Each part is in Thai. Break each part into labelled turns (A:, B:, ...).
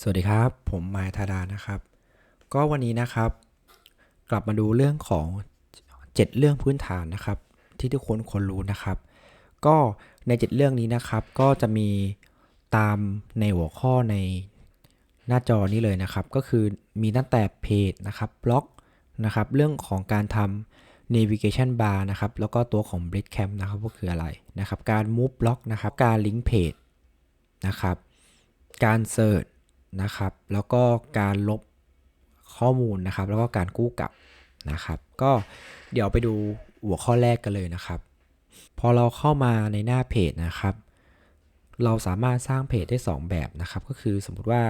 A: สวัสดีครับ ผมมายธาดานะครับ ก็วันนี้นะครับ กลับมาดูเรื่องของ 7 เรื่องพื้นฐานนะครับ ที่ทุกคนควรรู้นะครับ ก็ใน 7 เรื่องนี้นะครับ ก็จะมีตามในหัวข้อในหน้าจอนี้เลยนะครับ ก็คือมีตั้งแต่เพจนะครับบล็อกนะครับ เรื่องของการทำ navigation bar นะครับ แล้วก็ตัวของ breadcamp นะครับว่าคืออะไรนะครับ การ move block นะครับ การ link page นะครับ การเสิร์ช นะครับ แล้วก็การลบข้อมูลนะครับ แล้วก็การกู้กลับนะครับ ก็เดี๋ยวไปดูหัวข้อแรกกันเลยนะครับ พอเราเข้ามาในหน้าเพจนะครับ เราสามารถสร้างเพจได้ 2 แบบนะครับ ก็คือสมมุติว่า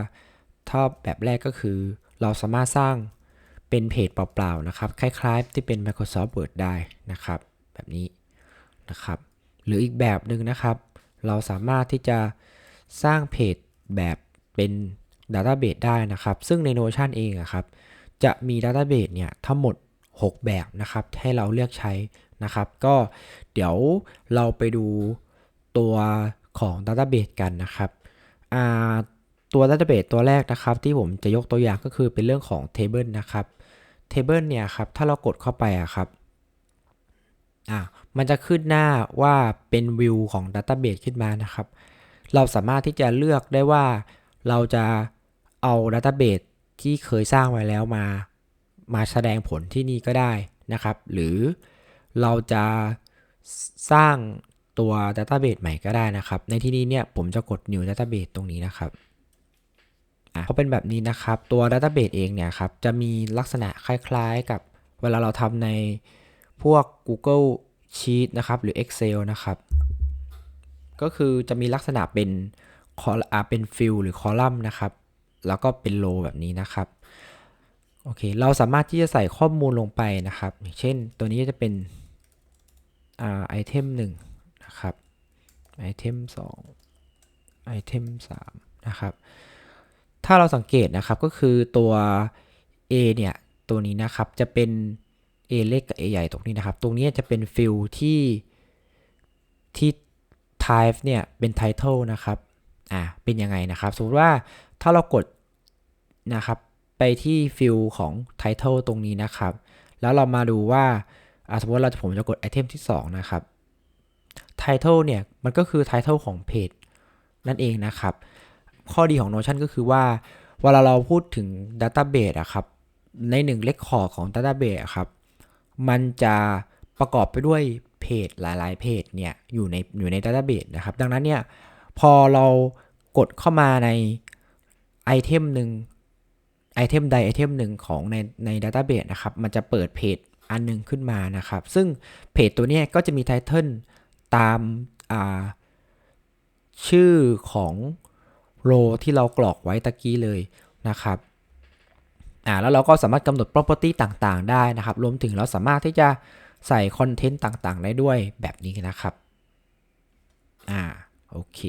A: ถ้าแบบแรกก็คือ เราสามารถสร้างเป็นเพจเปล่าๆนะครับ คล้ายๆ ที่เป็น Microsoft Word ได้นะครับ แบบนี้นะครับ หรืออีกแบบหนึ่งนะครับ เราสามารถที่จะสร้างเพจแบบเป็น Database ได้นะครับ ซึ่งใน Notion เองอะครับ จะมี Database เนี่ยทั้งหมด 6 แบบนะครับ ให้เราเลือกใช้นะครับ ก็เดี๋ยวเราไปดูตัวของ Database กันนะครับตัว Database ตัวแรกนะครับ ที่ผมจะยกตัวอย่างก็คือเป็นเรื่องของ Table นะครับ Table เนี่ยครับถ้าเรากดเข้าไปอะครับอะมันจะขึ้นหน้าว่าเป็นวิวของ Database ขึ้นมานะครับ เราสามารถที่จะเลือกได้ว่าเราจะ เอา Database ที่เคยสร้างไว้แล้วมา มาแสดงผลที่นี่ก็ได้นะครับ หรือเราจะสร้างตัว Database ใหม่ก็ได้นะครับ ในที่นี้เนี่ยผมจะกด New Database ตรงนี้นะครับอะพอเป็นแบบนี้นะครับ ตัว Database เองเนี่ยครับ จะมีลักษณะคล้ายๆกับเวลาเราทำในพวก Google Sheet นะครับ หรือ Excel นะครับ ก็คือจะมีลักษณะเป็นคอเป็นฟิลหรือคอลัมน์นะครับ แล้วก็เป็นโลแบบนี้นะครับโอเคเราสามารถที่จะใส่ข้อมูลลงไปนะครับ เช่นตัวนี้จะเป็นไอเทมหนึ่งนะครับไอเทมสองไอเทมสามนะครับถ้าเราสังเกตนะครับก็คือตัว A เนี่ยตัวนี้นะครับจะเป็น A เล็กกับ A ใหญ่ตรงนี้นะครับ ตรงนี้จะเป็นฟิลที่ที่ type เนี่ยเป็น title นะครับอ่าเป็นยังไงนะครับ สมมติว่า ถ้าเรากดนะครับไปที่ฟิลของ title ตรงนี้นะครับ แล้วเรามาดูว่าสมมติว่าเราผมจะกดไอเทมที่ 2 นะครับ title เนี่ย มันก็คือ title ของเพจนั่นเองนะครับ ข้อดีของ Notion ก็คือว่าเวลาเราพูดถึง Database อะครับ ในหนึ่งเลคคอร์ของ Database อะครับ มันจะประกอบไปด้วยเพจหลาย ๆ เพจเนี่ย อยู่ในอยู่ใน Database นะครับ ดังนั้นเนี่ย พอเรากดเข้ามาใน ไอเทมหนึ่งไอเทมใดไอเทมหนึ่งของในใน Database นะครับ มันจะเปิดเพจอันหนึ่งขึ้นมานะครับ ซึ่งเพจตัวนี้ก็จะมีไทเทิลตามอ่าชื่อของโรที่เรากรอกไว้ตะกี้เลยนะครับอ่าแล้วเราก็สามารถกำหนด property ต่างๆ ได้นะครับ รวมถึงเราสามารถที่จะใส่คอนเทนต์ต่างๆ ได้ด้วยแบบนี้นะครับ อ่า โอเค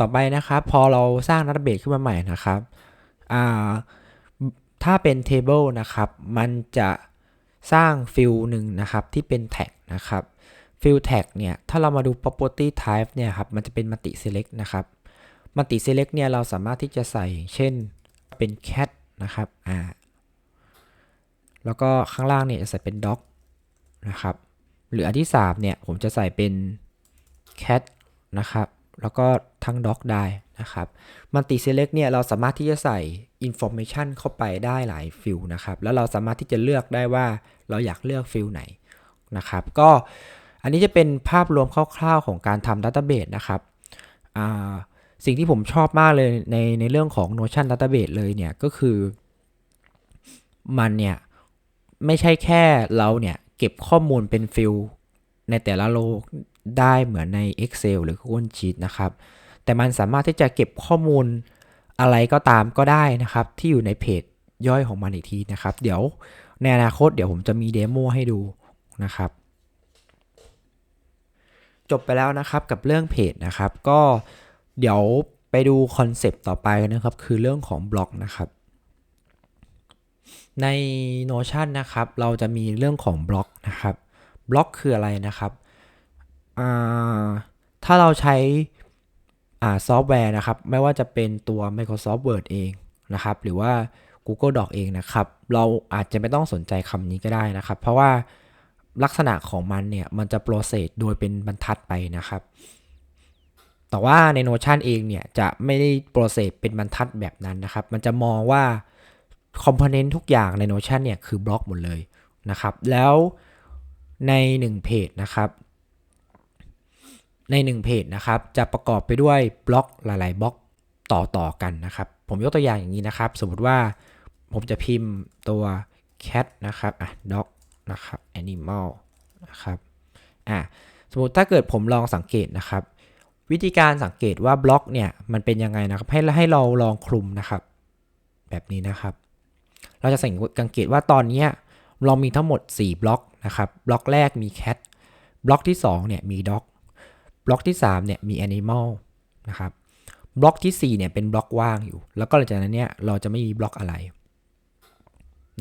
A: ต่อไปนะครับ พอเราสร้าง database ขึ้นมาใหม่นะครับถ้าเป็น table นะครับ มันจะสร้างฟิลหนึ่งนะครับที่เป็น tag นะครับฟิล tag เนี่ย ถ้าเรามาดู property type เนี่ยครับ มันจะเป็น multi select นะครับ multi select เนี่ย เราสามารถที่จะใส่เช่นเป็น cat นะครับ อ่า แล้วก็ข้างล่างเนี่ยจะใส่เป็น dog นะครับ หรืออันที่ 3 เนี่ย ผมจะใส่เป็น cat นะครับ แล้วก็ทั้ง dog ได้นะครับ multi select เนี่ยเราสามารถที่จะใส่ information เข้าไปได้หลายฟิลนะครับ แล้วเราสามารถที่จะเลือกได้ว่าเราอยากเลือกฟิลไหนนะครับ ก็อันนี้จะเป็นภาพรวมคร่าวๆของการทำ Database นะครับสิ่งที่ผมชอบมากเลยในในเรื่องของ Notion Database เลยเนี่ยก็คือ มันเนี่ย ไม่ใช่แค่เราเนี่ย เก็บข้อมูลเป็นฟิลในแต่ละโล ได้เหมือนใน Excel หรือ Google Sheet นะครับ แต่มันสามารถที่จะเก็บข้อมูลอะไรก็ตามก็ได้นะครับ ที่อยู่ในเพจย่อยของมันอีกทีนะครับ เดี๋ยวในอนาคตเดี๋ยวผมจะมีเดโมให้ดูนะครับ จบไปแล้วนะครับกับเรื่องเพจนะครับ ก็เดี๋ยวไปดูคอนเซปต์ต่อไปนะครับ คือเรื่องของบล็อกนะครับ ใน Notion นะครับ เราจะมีเรื่องของบล็อกนะครับบล็อกคืออะไรนะครับ ถ้าเราใช้ซอฟต์แวร์นะครับ ไม่ว่าจะเป็นตัว Microsoft Word เองนะครับ หรือว่า Google Doc เองนะครับ เราอาจจะไม่ต้องสนใจคำนี้ก็ได้นะครับ เพราะว่าลักษณะของมันเนี่ย มันจะโปรเซสโดยเป็นบรรทัดไปนะครับ แต่ว่าใน Notion เองเนี่ย จะไม่ได้โปรเซสเป็นบรรทัดแบบนั้นนะครับ มันจะมองว่าคอมโพเนนต์ทุกอย่างใน Notion เนี่ย คือบล็อกหมดเลยนะครับ แล้วใน 1 เพจนะครับ ใน1เพจนะครับจะประกอบไปด้วยบล็อกหลาย ๆบล็อกต่อต่อกันนะครับ ผมยกตัวอย่างอย่างนี้นะครับ สมมติว่าผมจะพิมพ์ตัว cat นะครับอะ dog นะครับ animal นะครับอะสมมติถ้าเกิดผมลองสังเกตนะครับ วิธีการสังเกตว่าบล็อกเนี่ยมันเป็นยังไงนะครับ ให้ให้เราลองคลุมนะครับ แบบนี้นะครับ เราจะสังเกตว่าตอนนี้เรามีทั้งหมด 4 บล็อกนะครับบล็อกแรกมี cat บล็อกที่2เนี่ยมี dog ล็อกที่3เนี่ยมี animal นะครับบล็อกที่ 4เนี่ยเป็นบล็อกว่างอยู่ แล้วก็หลังจากนั้นเนี่ยเราจะไม่มีบล็อกอะไร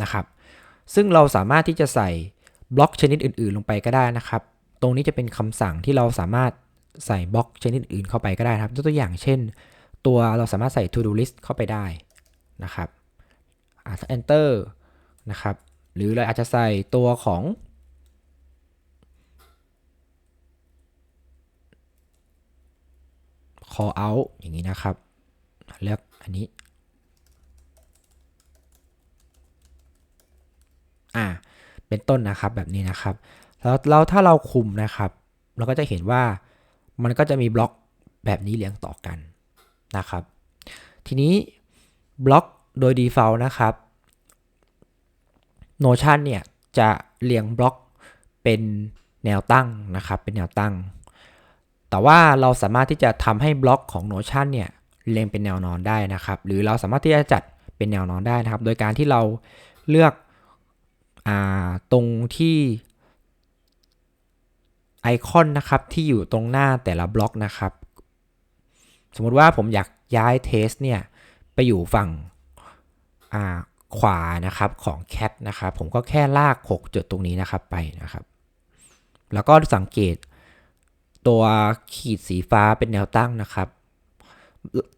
A: นะครับ ซึ่งเราสามารถที่จะใส่บล็อกชนิดอื่น ๆ ลงไปก็ได้นะครับ ตรงนี้จะเป็นคำสั่งที่เราสามารถใส่บล็อกชนิดอื่นเข้าไปก็ได้ครับยกตัวอย่างเช่น ตัวเราสามารถใส่ to do list เข้าไปได้นะครับอาจจะ enter นะครับ หรือเราอาจจะใส่ตัวของ call out อย่างนี้นะครับ เลือกอันนี้ อ่า เป็นต้นนะครับแบบนี้นะครับ แล้วแล้วถ้าเราคุมนะครับ เราก็จะเห็นว่ามันก็จะมีบล็อกแบบนี้เรียงต่อกันนะครับ ทีนี้บล็อกโดย default นะครับ Notion เนี่ยจะเรียงบล็อกเป็นแนวตั้งนะครับ เป็นแนวตั้ง แต่ว่าเราสามารถที่จะทำให้บล็อกของ Notion เนี่ยเรียงเป็นแนวนอนได้นะครับ หรือเราสามารถที่จะจัดเป็นแนวนอนได้นะครับ โดยการที่เราเลือกตรงที่ไอคอนนะครับที่อยู่ตรงหน้าแต่ละบล็อกนะครับ สมมติว่าผมอยากย้ายเทสเนี่ยไปอยู่ฝั่งขวานะครับของ cat นะครับ ผมก็แค่ลาก 6 จุดตรงนี้นะครับไปนะครับ แล้วก็สังเกต ตัวขีดสีฟ้าเป็นแนวตั้งนะครับ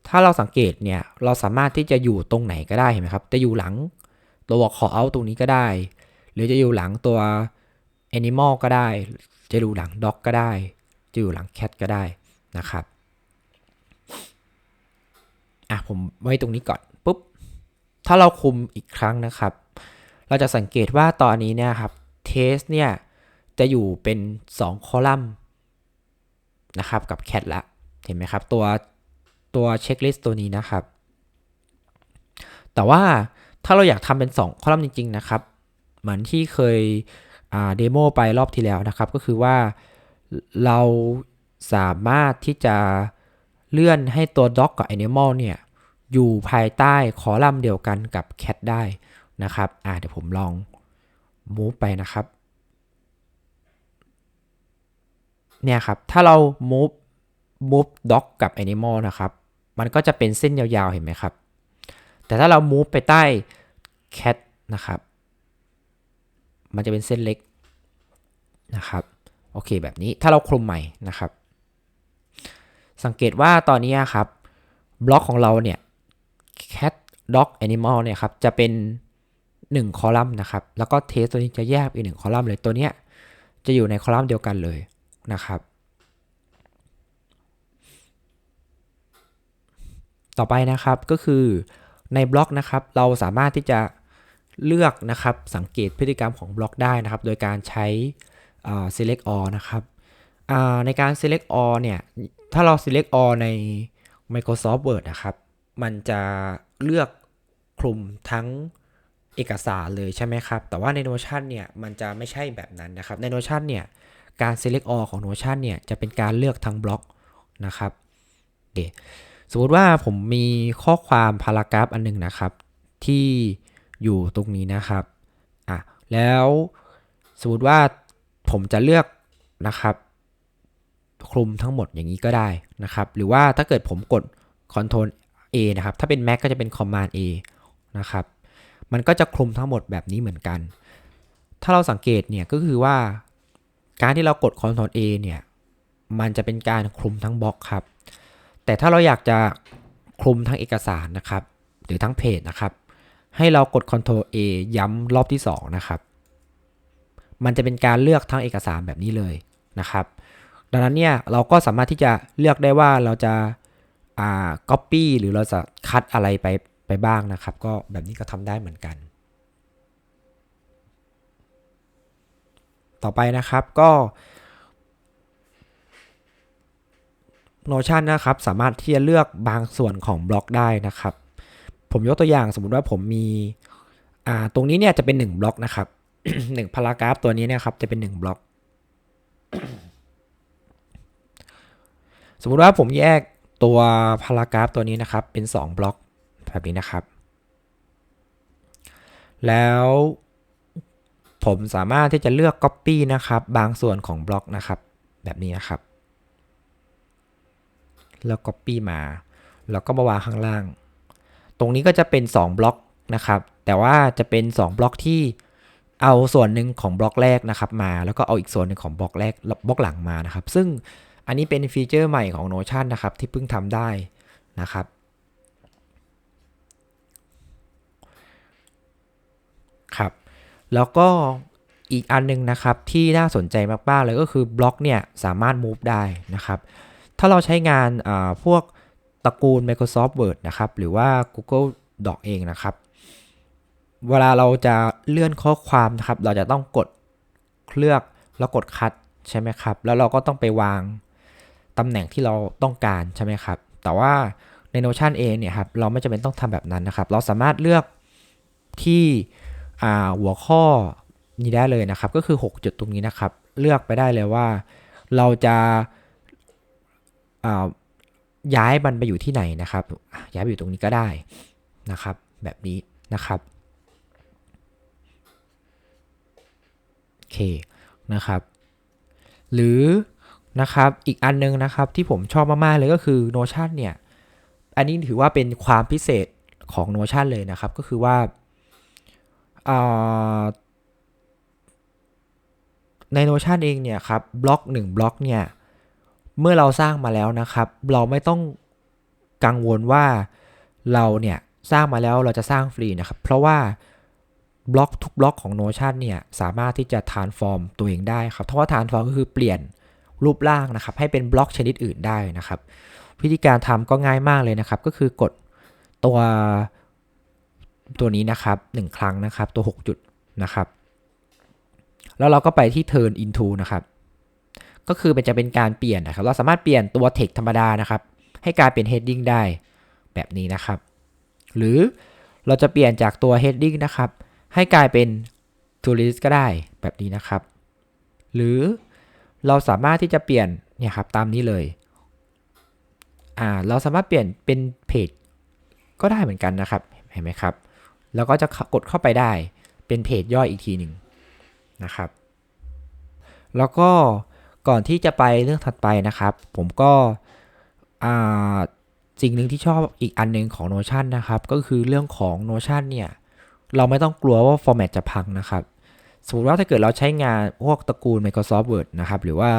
A: ถ้าเราสังเกตเนี่ยเราสามารถที่จะอยู่ตรงไหนก็ได้เห็นไหมครับ จะอยู่หลังตัว call out ตรงนี้ก็ได้ หรือจะอยู่หลังตัว animal ก็ได้ จะอยู่หลัง dog ก็ได้ จะอยู่หลัง cat ก็ได้นะครับอะผมไว้ตรงนี้ก่อนปุ๊บถ้าเราคุมอีกครั้งนะครับ เราจะสังเกตว่าตอนนี้เนี่ยครับเทสเนี่ยจะอยู่เป็น 2 คอลัมน์ นะครับกับ cat ละเห็นไหมครับ ตัวตัวเช็คลิสต์ตัวนี้นะครับ แต่ว่าถ้าเราอยากทำเป็น 2 คอลัมน์จริง ๆ นะครับ เหมือนที่เคยเดโมไปรอบที่แล้วนะครับ ก็คือว่าเราสามารถที่จะเลื่อนให้ตัว dog กับ animal เนี่ย อยู่ภายใต้คอลัมน์เดียวกันกับ cat ได้นะครับ อ่าเดี๋ยวผมลอง move ไปนะครับ เนี่ยครับ ถ้าเรา move move dog กับ animal นะครับ มันก็จะเป็นเส้นยาวๆ เห็นไหมครับ แต่ถ้าเรา move ไปใต้ cat นะครับ มันจะเป็นเส้นเล็กนะครับ โอเคแบบนี้ ถ้าเราคลุมใหม่นะครับ สังเกตว่าตอนนี้ครับ บล็อกของเราเนี่ย cat dog animal เนี่ยครับ จะเป็น 1 คอลัมน์นะครับ แล้วก็เทสตัวนี้จะแยกอีก 1 คอลัมน์เลย ตัวเนี้ยจะอยู่ในคอลัมน์เดียวกันเลย นะครับ ต่อไปนะครับก็คือในบล็อกนะครับเราสามารถที่จะเลือกนะครับสังเกตพฤติกรรมของบล็อกได้นะครับ โดยการใช้ select all นะครับในการ select all เนี่ยถ้าเรา select all ใน Microsoft Word นะครับ มันจะเลือกคลุมทั้งเอกสารเลยใช่ไหมครับ แต่ว่าใน Notion เนี่ยมันจะไม่ใช่แบบนั้นนะครับ ใน Notion เนี่ย การ select all ของ Notion เนี่ยจะเป็นการเลือกทั้งบล็อกนะครับโอเคสมมติว่าผมมีข้อความพารากราฟอันนึงนะครับ ที่อยู่ตรงนี้นะครับอะแล้วสมมติว่าผมจะเลือกนะครับ คลุมทั้งหมดอย่างนี้ก็ได้นะครับ หรือว่าถ้าเกิดผมกด Ctrl A นะครับ ถ้าเป็น Mac ก็จะเป็น Command A นะครับ มันก็จะคลุมทั้งหมดแบบนี้เหมือนกัน ถ้าเราสังเกตเนี่ยก็คือว่า การที่เรากด Ctrl A เนี่ย มันจะเป็นการคลุมทั้งบล็อกครับ แต่ถ้าเราอยากจะคลุมทั้งเอกสารนะครับ หรือทั้งเพจนะครับ ให้เรากด Ctrl A ย้ำรอบที่ 2 นะครับ มันจะเป็นการเลือกทั้งเอกสารแบบนี้เลยนะครับ ดังนั้นเนี่ยเราก็สามารถที่จะเลือกได้ว่าเราจะอ่า copy หรือเราจะคัดอะไรไปไปบ้างนะครับ ก็แบบนี้ก็ทำได้เหมือนกัน ต่อไปนะครับก็ Notion นะครับ สามารถที่จะเลือกบางส่วนของบล็อกได้นะครับ ผมยกตัวอย่างสมมุติว่าผมมีอ่าตรงนี้เนี่ยจะเป็น 1 บล็อกนะครับ1พารากราฟตัวนี้นี่ยครับจะเป็น 1 บล็อก สมมุติว่าผมแยกตัวพารากราฟตัวนี้นะครับเป็น 2 บล็อกแบบนี้นะครับ แล้ว ผมสามารถที่จะเลือก Copy นะครับ บางส่วนของบล็อกนะครับ แบบนี้นะครับ แล้ว Copy มา แล้วก็มาวางข้างล่าง ตรงนี้ก็จะเป็น 2 บล็อกนะครับ แต่ว่าจะเป็น 2 บล็อกที่เอาส่วนหนึ่งของบล็อกแรกนะครับ มาแล้วก็เอาอีกส่วนหนึ่งของบล็อกแรกบล็อกหลังมานะครับ ซึ่งอันนี้เป็นฟีเจอร์ใหม่ของ Notion นะครับ ที่เพิ่งทำได้นะครับครับ แล้วก็อีกอันนึงนะครับที่น่าสนใจมากๆเลยก็คือบล็อกเนี่ยสามารถ move ได้นะครับ ถ้าเราใช้งานพวกตระกูล Microsoft Word นะครับ หรือว่า Google Doc เองนะครับ เวลาเราจะเลื่อนข้อความนะครับ เราจะต้องกดเลือกแล้วกดคัดใช่ไหมครับ แล้วเราก็ต้องไปวางตำแหน่งที่เราต้องการใช่ไหมครับ แต่ว่าใน Notion เองเนี่ยครับ เราไม่จำเป็นต้องทำแบบนั้นนะครับ เราสามารถเลือกที่ หัวข้อนี้ได้เลยนะครับ ก็คือ 6 จุดตรงนี้นะครับ เลือกไปได้เลยว่า เราจะย้ายมันไปอยู่ที่ไหนนะครับ ย้ายไปอยู่ตรงนี้ก็ได้นะครับ แบบนี้นะครับโอเคนะครับ หรือนะครับอีกอันนึงนะครับที่ผมชอบมาก ๆ เลยก็คือ Notion เนี่ย อันนี้ถือว่าเป็นความพิเศษของ Notion เลยนะครับ ก็คือว่า ใน Notion เองเนี่ยครับบล็อก1บล็อกเนี่ยเมื่อเราสร้างมาแล้วนะครับ เราไม่ต้องกังวลว่าเราเนี่ยสร้างมาแล้วเราจะสร้างฟรีนะครับ เพราะว่าบล็อกทุกบล็อกของ Notion เนี่ยสามารถที่จะ transform ตัวเองได้ครับถ้าะว่า transform ก็คือเปลี่ยนรูปร่างนะครับ ให้เป็นบล็อกชนิดอื่นได้นะครับ วิธีการทำก็ง่ายมากเลยนะครับ ก็คือกดตัว ตัวนี้นะครับ 1 ครั้งนะครับ ตัว 6 จุดนะครับ แล้วเราก็ไปที่ turn into นะครับ ก็คือมันจะเป็นการเปลี่ยนนะครับ เราสามารถเปลี่ยนตัว text ธรรมดานะครับ ให้กลายเป็น heading ได้แบบนี้นะครับ หรือเราจะเปลี่ยนจากตัว heading นะครับ ให้กลายเป็น to list ก็ได้แบบนี้นะครับ หรือเราสามารถที่จะเปลี่ยนเนี่ยครับตามนี้เลยอ่าเราสามารถเปลี่ยนเป็นเพจก็ได้เหมือนกันนะครับ เห็นไหมครับ แล้วก็จะกดเข้าไปได้เป็นเพจย่อยอีกทีหนึ่งนะครับ แล้วก็ก่อนที่จะไปเรื่องถัดไปนะครับ ผมก็สิ่งหนึ่งที่ชอบอีกอันหนึ่งของ Notion นะครับ ก็คือเรื่องของ Notion เนี่ย เราไม่ต้องกลัวว่าฟอร์แมตจะพังนะครับสมมติว่าถ้าเกิดเราใช้งานพวกตระกูล Microsoft Word นะครับ หรือว่า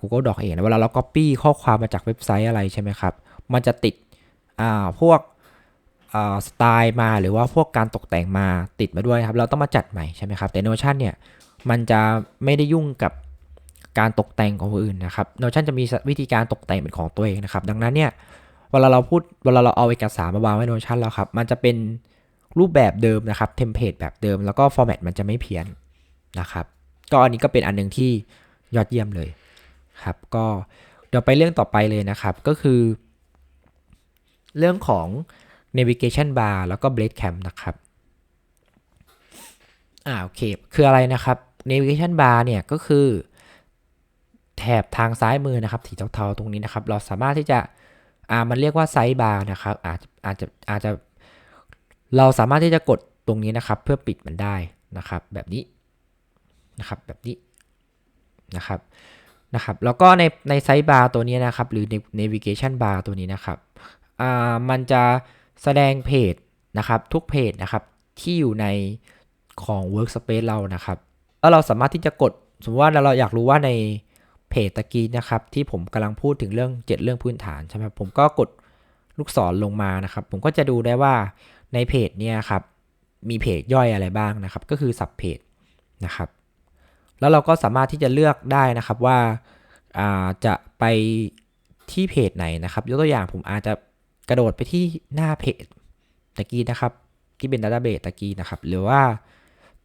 A: Google Doc เองเวลาเรา Copy ข้อความมาจากเว็บไซต์อะไรใช่ไหมครับ มันจะติดพวก สไตล์มาหรือว่าพวกการตกแต่งมาติดมาด้วยครับ เราต้องมาจัดใหม่ใช่ไหมครับ แต่ Notion เนี่ยมันจะไม่ได้ยุ่งกับการตกแต่งของคนอื่นนะครับ Notion จะมีวิธีการตกแต่งเป็นของตัวเองนะครับ ดังนั้นเนี่ยเวลาเราพูดเวลาเราเอาเอกสารมาวางไว้น Notion แล้วครับ มันจะเป็นรูปแบบเดิมนะครับเทมเพลตแบบเดิม แล้วก็ฟอร์แมตมันจะไม่เพี้ยนนะครับ ก็อันนี้ก็เป็นอันหนึ่งที่ยอดเยี่ยมเลยครับ ก็เดี๋ยวไปเรื่องต่อไปเลยนะครับ ก็คือ เรื่องของ navigation bar แล้วก็ blade cam นะครับอ่าโอเค คืออะไรนะครับ navigation bar เนี่ยก็คือแถบทางซ้ายมือนะครับสีเทาๆตรงนี้นะครับ เราสามารถที่จะอ่ามันเรียกว่าไซส์บาร์นะครับอาจอาจจะอาจจะเราสามารถที่จะกดตรงนี้นะครับ เพื่อปิดมันได้นะครับ แบบนี้นะครับแบบนี้นะครับนะครับ แล้วก็ในในไซส์บาร์ตัวนี้นะครับ หรือใน navigation bar ตัวนี้นะครับอ่ามันจะ แสดงเพจนะครับทุกเพจนะครับที่อยู่ในของ workspace เรานะครับ แล้วเราสามารถที่จะกด สมมติว่าเราอยากรู้ว่าในเพจตะกี้นะครับ ที่ผมกำลังพูดถึงเรื่อง 7 เรื่องพื้นฐานใช่ไหมผมก็กดลูกศรลงมานะครับ ผมก็จะดูได้ว่าในเพจเนี่ยครับมีเพจย่อยอะไรบ้างนะครับ ก็คือสับเพจนะครับ แล้วเราก็สามารถที่จะเลือกได้นะครับว่าจะไปที่เพจไหนนะครับ ยกตัวอย่างผมอาจจะ กระโดดไปที่หน้าเพจตะกี้นะครับ ที่เป็นดัตต้าเบสตะกี้นะครับ หรือว่า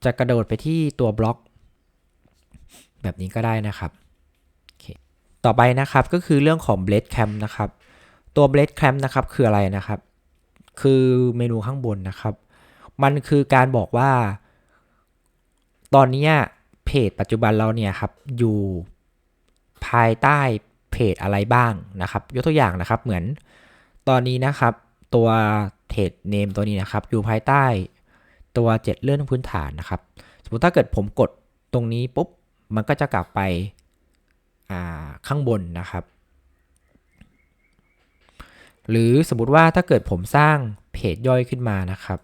A: จะกระโดดไปที่ตัวบล็อก แบบนี้ก็ได้นะครับ ต่อไปนะครับก็คือเรื่องของ blade cam นะครับ ตัว blade cam นะครับคืออะไรนะครับ คือเมนูข้างบนนะครับ มันคือการบอกว่า ตอนนี้เพจปัจจุบันเราเนี่ยครับอยู่ภายใต้เพจอะไรบ้างนะครับ ยกตัวอย่างนะครับเหมือน ตอนนี้นะครับตัวเพจเนมตัวนี้นะครับ อยู่ภายใต้ตัว7เรื่องพื้นฐานนะครับ สมมติถ้าเกิดผมกดตรงนี้ปุ๊บ มันก็จะกลับไปข้างบนนะครับ หรือสมมติว่าถ้าเกิดผมสร้างเพจย่อยขึ้นมานะครับ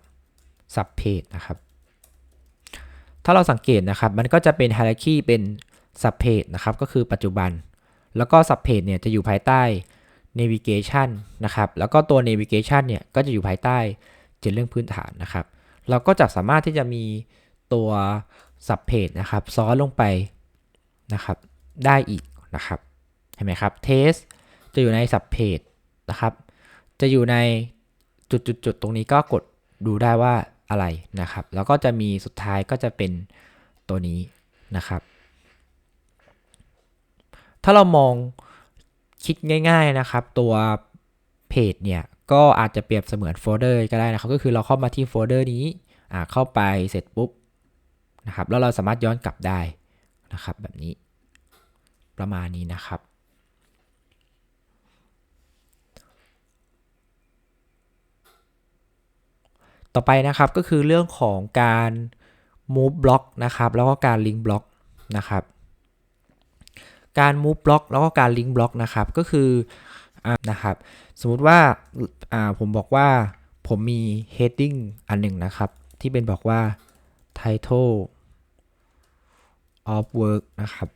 A: สับเพจนะครับ ถ้าเราสังเกตนะครับ มันก็จะเป็น hierarchy เป็น sub page นะครับ ก็คือปัจจุบัน แล้วก็ sub page เนี่ยจะอยู่ภายใต้ navigation นะครับ แล้วก็ตัว navigation เนี่ยก็จะอยู่ภายใต้เจ็ดเรื่องพื้นฐานนะครับ เราก็จะสามารถที่จะมีตัว sub page นะครับซ้อนลงไปนะครับได้อีกนะครับเห็นไหมครับ test จะอยู่ใน sub page นะครับ จะอยู่ในจุดๆตรงนี้ก็กดดูได้ว่าอะไรนะครับ แล้วก็จะมีสุดท้ายก็จะเป็นตัวนี้นะครับ ถ้าเรามอง คิดง่ายๆนะครับตัวเพจเนี่ยก็อาจจะเปรียบเสมือนโฟลเดอร์ก็ได้นะครับ ก็คือเราเข้ามาที่โฟลเดอร์นี้เข้าไปเสร็จปุ๊บนะครับแล้วเราสามารถย้อนกลับได้นะครับแบบนี้ประมาณนี้นะครับ ต่อไปนะครับก็คือเรื่องของการ move block นะครับแล้วก็การ link block นะครับ การ move block แล้วก็การ link block นะครับ ก็คืออนะครับ สมมุติว่าผมบอกว่าผมมี heading อันหนึ่งนะครับ ที่เป็นบอกว่า title of work นะครับ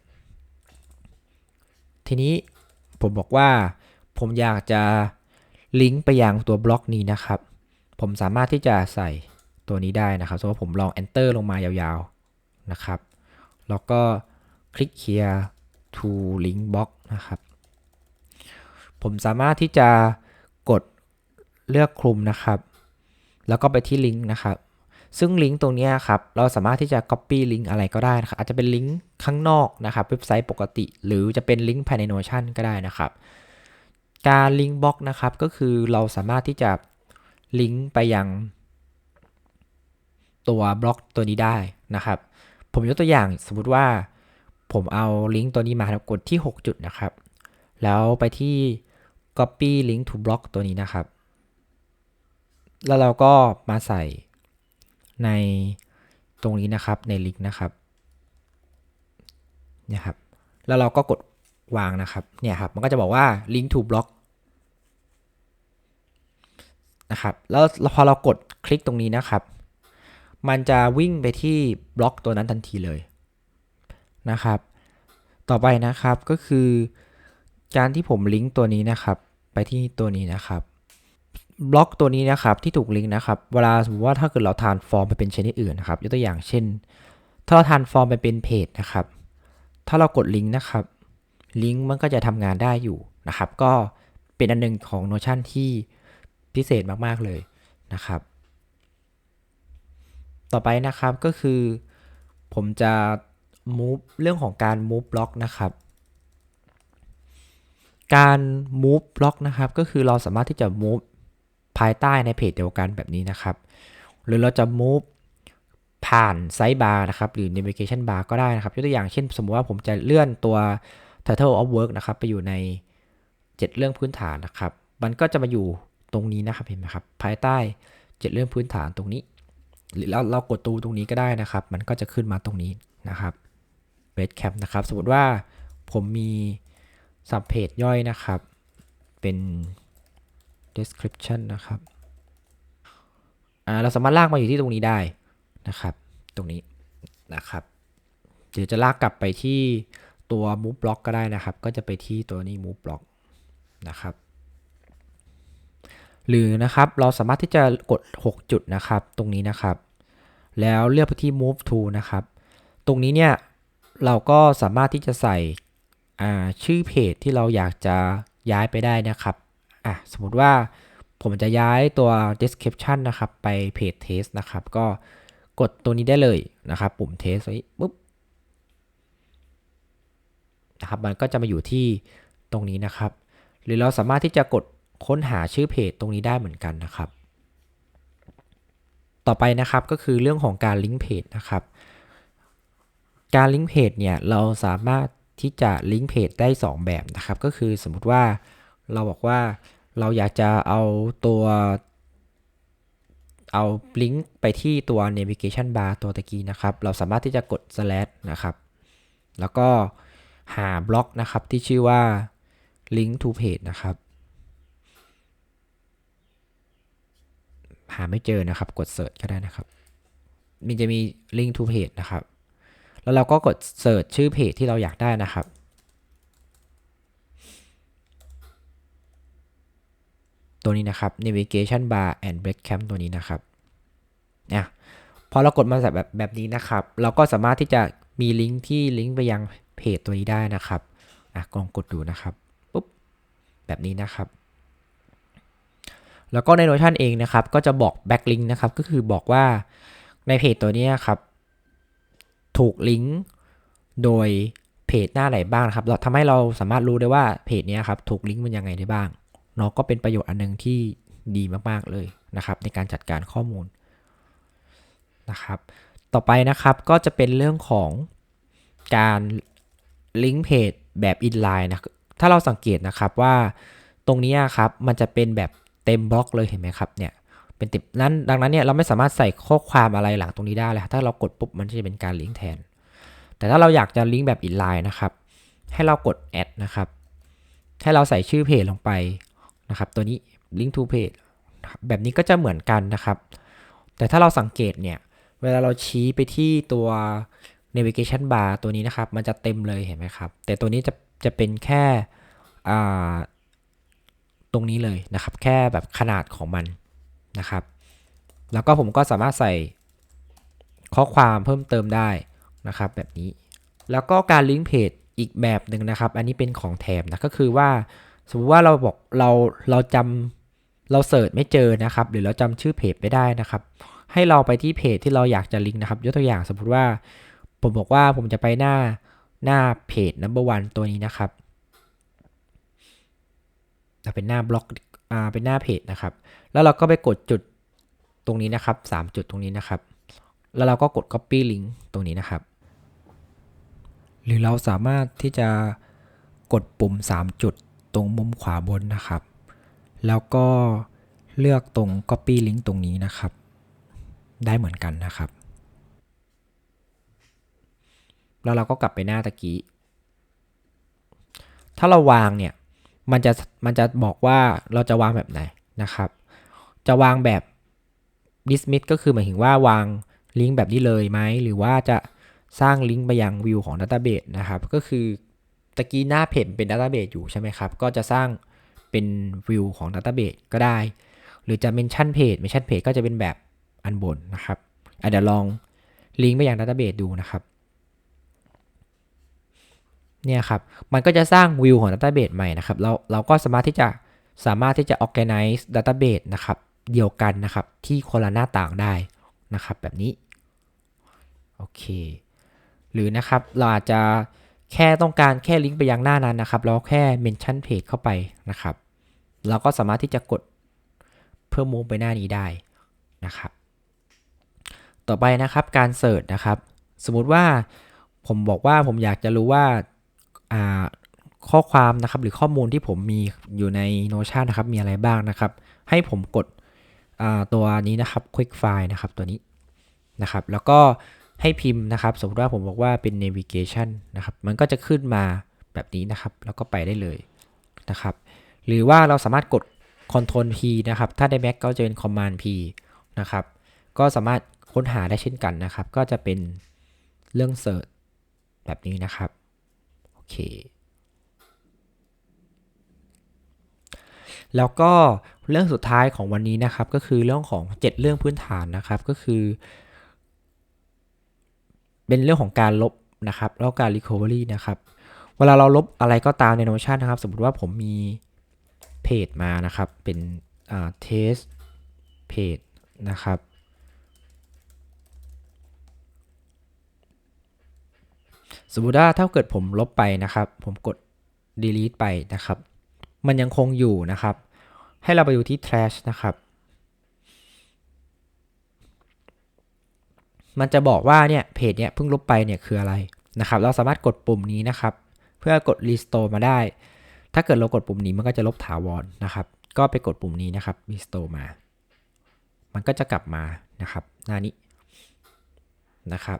A: ทีนี้ผมบอกว่าผมอยากจะลิงก์ไปยังตัวบล็อกนี้นะครับ ผมสามารถที่จะใส่ตัวนี้ได้นะครับสมมติว่าผมลอง enter ลงมายาวๆนะครับ แล้วก็คลิก here to link box นะครับ ผมสามารถที่จะกดเลือกคลุมนะครับ แล้วก็ไปที่ลิงก์นะครับ ซึ่งลิงก์ตรงนี้ครับ เราสามารถที่จะ copy ลิงก์อะไรก็ได้นะครับ อาจจะเป็นลิงก์ข้างนอกนะครับ เว็บไซต์ปกติ หรือจะเป็นลิงก์ภายใน Notion ก็ได้นะครับ การลิงก์บล็อกนะครับ ก็คือเราสามารถที่จะลิงก์ไปยังตัวบล็อกตัวนี้ได้นะครับ ผมยกตัวอย่างสมมติว่า ผมเอาลิงก์ตัวนี้มาแล้วกดที่ 6 จุดนะครับ แล้วไปที่ copy link to block ตัวนี้นะครับ แล้วเราก็มาใส่ในตรงนี้นะครับในลิงก์นะครับเนี่ยครับ แล้วเราก็กดวางนะครับเนี่ยครับมันก็จะบอกว่า link to block นะครับแล้วพอเรากดคลิกตรงนี้นะครับ มันจะวิ่งไปที่บล็อกตัวนั้นทันทีเลย นะครับ ต่อไปนะครับก็คือการที่ผมลิงก์ตัวนี้นะครับไปที่ตัวนี้นะครับบล็อกตัวนี้นะครับที่ถูกลิงก์นะครับเวลาสมมติว่าถ้าเกิดเราทานฟอร์มไปเป็นชนิดอื่นนะครับยกตัวอย่างเช่น ถ้าเราทานฟอร์มไปเป็นเพจนะครับ ถ้าเรากดลิงก์นะครับลิงก์มันก็จะทำงานได้อยู่นะครับ ก็เป็นอันหนึ่งของ Notion ที่พิเศษมากๆเลยนะครับ ต่อไปนะครับก็คือ ผมจะ move เรื่องของการ move block นะครับ การ move block นะครับก็คือเราสามารถที่จะ move ภายใต้ในเพจเดียวกันแบบนี้นะครับ หรือเราจะ move ผ่านไซส์บาร์นะครับ หรือ navigation bar ก็ได้นะครับยกตัวอย่างเช่น สมมติว่าผมจะเลื่อนตัว title of work นะครับ ไปอยู่ใน 7 เรื่องพื้นฐานนะครับ มันก็จะมาอยู่ตรงนี้นะครับเห็นไหมครับ ภายใต้เจ็ดเรื่องพื้นฐานตรงนี้ หรือเราเรากดตูตรงนี้ก็ได้นะครับ มันก็จะขึ้นมาตรงนี้นะครับ เบสแคปนะครับ สมมติว่าผมมีสับเพจย่อยนะครับ เป็น description นะครับเราสามารถลากมาอยู่ที่ตรงนี้ได้นะครับ ตรงนี้นะครับเดี๋ยวจะลากกลับไปที่ตัว move block ก็ได้นะครับ ก็จะไปที่ตัวนี้ move block นะครับ หรือนะครับเราสามารถที่จะกด 6 จุดนะครับ ตรงนี้นะครับ แล้วเลือกไปที่ move to นะครับ ตรงนี้เนี่ย เราก็สามารถที่จะใส่ชื่อเพจที่เราอยากจะย้ายไปได้นะครับอะสมมุติว่าผมจะย้ายตัว description นะครับ ไปเพจ test นะครับ ก็กดตัวนี้ได้เลยนะครับ ปุ่ม test ไว้ปุ๊บนะครับ มันก็จะมาอยู่ที่ตรงนี้นะครับ หรือเราสามารถที่จะกดค้นหาชื่อเพจตรงนี้ได้เหมือนกันนะครับ ต่อไปนะครับก็คือเรื่องของการลิงก์เพจนะครับ การลิงก์เพจเนี่ยเราสามารถที่จะลิงก์เพจได้ 2 แบบนะครับ ก็คือสมมุติว่าเราบอกว่าเราอยากจะเอาตัวเอาลิงก์ไปที่ตัว navigation bar ตัวตะกี้นะครับ เราสามารถที่จะกด slash นะครับ แล้วก็หาบล็อกนะครับที่ชื่อว่า link to page นะครับ หาไม่เจอนะครับ กด search ก็ได้นะครับ มันจะมี link to page นะครับ แล้วเราก็กด search ชื่อเพจที่เราอยากได้นะครับตัวนี้นะครับ navigation bar and breadcrumb ตัวนี้นะครับเนี่ยพอเรากดมาแบบแบบนี้นะครับ เราก็สามารถที่จะมีลิงก์ที่ลิงก์ไปยังเพจตัวนี้ได้นะครับอะลองกดดูนะครับปุ๊บแบบนี้นะครับ แล้วก็ใน Notion เองนะครับ ก็จะบอก backlink นะครับ ก็คือบอกว่าในเพจตัวนี้ครับ ถูกลิงก์โดยเพจหน้าไหนบ้างนะครับ เราทำให้เราสามารถรู้ได้ว่าเพจนี้ครับถูกลิงก์มันยังไงได้บ้างเนาะก็เป็นประโยชน์อันหนึงที่ดีมากๆเลยนะครับในการจัดการข้อมูลนะครับ ต่อไปนะครับก็จะเป็นเรื่องของการลิงก์เพจแบบ inline นะถ้าเราสังเกตนะครับว่าตรงนี้ครับมันจะเป็นแบบเต็มบล็อกเลยเห็นไหมครับเนี่ย เป็นติดนั้นดังนั้นเนี่ยเราไม่สามารถใส่ข้อความอะไรหลังตรงนี้ได้เลยถ้าเรากดปุ๊บมันจะเป็นการลิงก์แทน แต่ถ้าเราอยากจะลิงก์แบบ inline นะครับ ให้เรากด add นะครับ ให้เราใส่ชื่อเพจลงไปนะครับ ตัวนี้ link to page แบบนี้ก็จะเหมือนกันนะครับ แต่ถ้าเราสังเกตเนี่ย เวลาเราชี้ไปที่ตัว navigation bar ตัวนี้นะครับ มันจะเต็มเลยเห็นไหมครับ แต่ตัวนี้จะจะเป็นแค่ตรงนี้เลยนะครับ แค่แบบขนาดของมัน นะครับ แล้วก็ผมก็สามารถใส่ข้อความเพิ่มเติมได้นะครับแบบนี้ แล้วก็การลิงก์เพจอีกแบบหนึ่งนะครับ อันนี้เป็นของแถมนะก็คือว่า สมมติว่าเราบอกเราเราจำเราเสิร์ชไม่เจอนะครับ หรือเราจำชื่อเพจไม่ได้นะครับ ให้เราไปที่เพจที่เราอยากจะลิงก์นะครับ ยกตัวอย่างสมมติว่า ผมบอกว่าผมจะไปหน้าหน้าเพจ number one ตัวนี้นะครับเป็นหน้าบล็อกอ่าเป็นหน้าเพจนะครับแล้วเราก็ไปกดจุดตรงนี้นะครับ 3 จุดตรงนี้นะครับ แล้วเราก็กด copy link ตรงนี้นะครับ หรือเราสามารถที่จะกดปุ่ม 3 จุดตรงมุมขวาบนนะครับ แล้วก็เลือกตรง copy link ตรงนี้นะครับ ได้เหมือนกันนะครับ แล้วเราก็กลับไปหน้าตะกี้ ถ้าเราวางเนี่ย มันจะ มันจะบอกว่าเราจะวางแบบไหนนะครับ จะวางแบบ dismiss ก็คือหมายถึงว่าวางลิงก์แบบนี้เลยไหม หรือว่าจะสร้างลิงก์ไปยังวิวของ Database นะครับ ก็คือตะกี้หน้าเพจเป็น Database อยู่ใช่ไหมครับ ก็จะสร้างเป็นวิวของ Database ก็ได้ หรือจะ mention page mention page ก็จะเป็นแบบอันบนนะครับเดี๋ยวลองลิงก์ไปยัง Database ดูนะครับเนี่ยครับ มันก็จะสร้างวิวของ Database ใหม่นะครับ เราเราก็สามารถที่จะสามารถที่จะ organize Database นะครับ เดียวกันนะครับ ที่คนละหน้าต่างได้นะครับ แบบนี้โอเค หรือนะครับเราอาจจะแค่ต้องการแค่ลิงก์ไปยังหน้านั้นนะครับแล้วแค่ mention page เข้าไปนะครับ เราก็สามารถที่จะกดเพื่อมูฟไปหน้านี้ได้นะครับ ต่อไปนะครับการเสิร์ชนะครับ สมมุติว่าผมบอกว่าผมอยากจะรู้ว่าข้อความนะครับหรือข้อมูลที่ผมมีอยู่ใน Notion นะครับมีอะไรบ้างนะครับ ให้ผมกด ตัวนี้นะครับ Quick File นะครับตัวนี้นะครับ แล้วก็ให้พิมพ์นะครับ สมมติว่าผมบอกว่าเป็น navigation นะครับ มันก็จะขึ้นมาแบบนี้นะครับ แล้วก็ไปได้เลยนะครับ หรือว่าเราสามารถกด Ctrl P นะครับ ถ้าใน Mac ก็จะเป็น Command P นะครับ ก็สามารถค้นหาได้เช่นกันนะครับ ก็จะเป็นเรื่อง Search แบบนี้นะครับ โอเค แล้วก็ เรื่องสุดท้ายของวันนี้นะครับ ก็คือเรื่องของ 7 เรื่องพื้นฐานนะครับก็คือ เป็นเรื่องของการลบนะครับแล้วการ recovery นะครับเวลาเราลบอะไรก็ตามใน Notion นะครับ สมมติว่าผมมีเพจมานะครับเป็นอ่า test page นะครับสมมุติว่าถ้าเกิดผมลบไปนะครับ ผมกด delete ไปนะครับ มันยังคงอยู่นะครับ ให้เราไปดูที่ trash นะครับ มันจะบอกว่าเนี่ยเพจเนี่ยเพิ่งลบไปเนี่ยคืออะไรนะครับ เราสามารถกดปุ่มนี้นะครับ เพื่อกด restore มาได้ ถ้าเกิดเรากดปุ่มนี้มันก็จะลบถาวรนะครับ ก็ไปกดปุ่มนี้นะครับ restore มา มันก็จะกลับมานะครับ หน้านี้นะครับ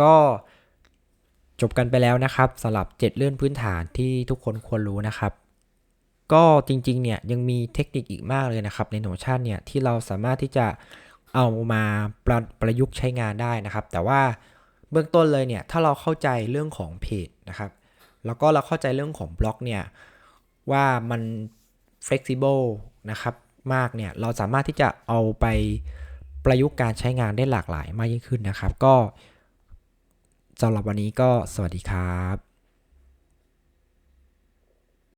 A: ก็จบกันไปแล้วนะครับสำหรับ 7 เรื่องพื้นฐานที่ทุกคนควรรู้นะครับ ก็จริงๆเนี่ยยังมีเทคนิคอีกมากเลยนะครับ ใน Notion เนี่ยที่เราสามารถที่จะเอามาประประยุกต์ใช้งานได้นะครับ แต่ว่าเบื้องต้นเลยเนี่ยถ้าเราเข้าใจเรื่องของเพจนะครับ แล้วก็เราเข้าใจเรื่องของบล็อกเนี่ยว่ามัน flexible นะครับมากเนี่ยเราสามารถที่จะเอาไปประยุกต์การใช้งานได้หลากหลายมากยิ่งขึ้นนะครับ ก็สำหรับวันนี้ก็สวัสดีครับ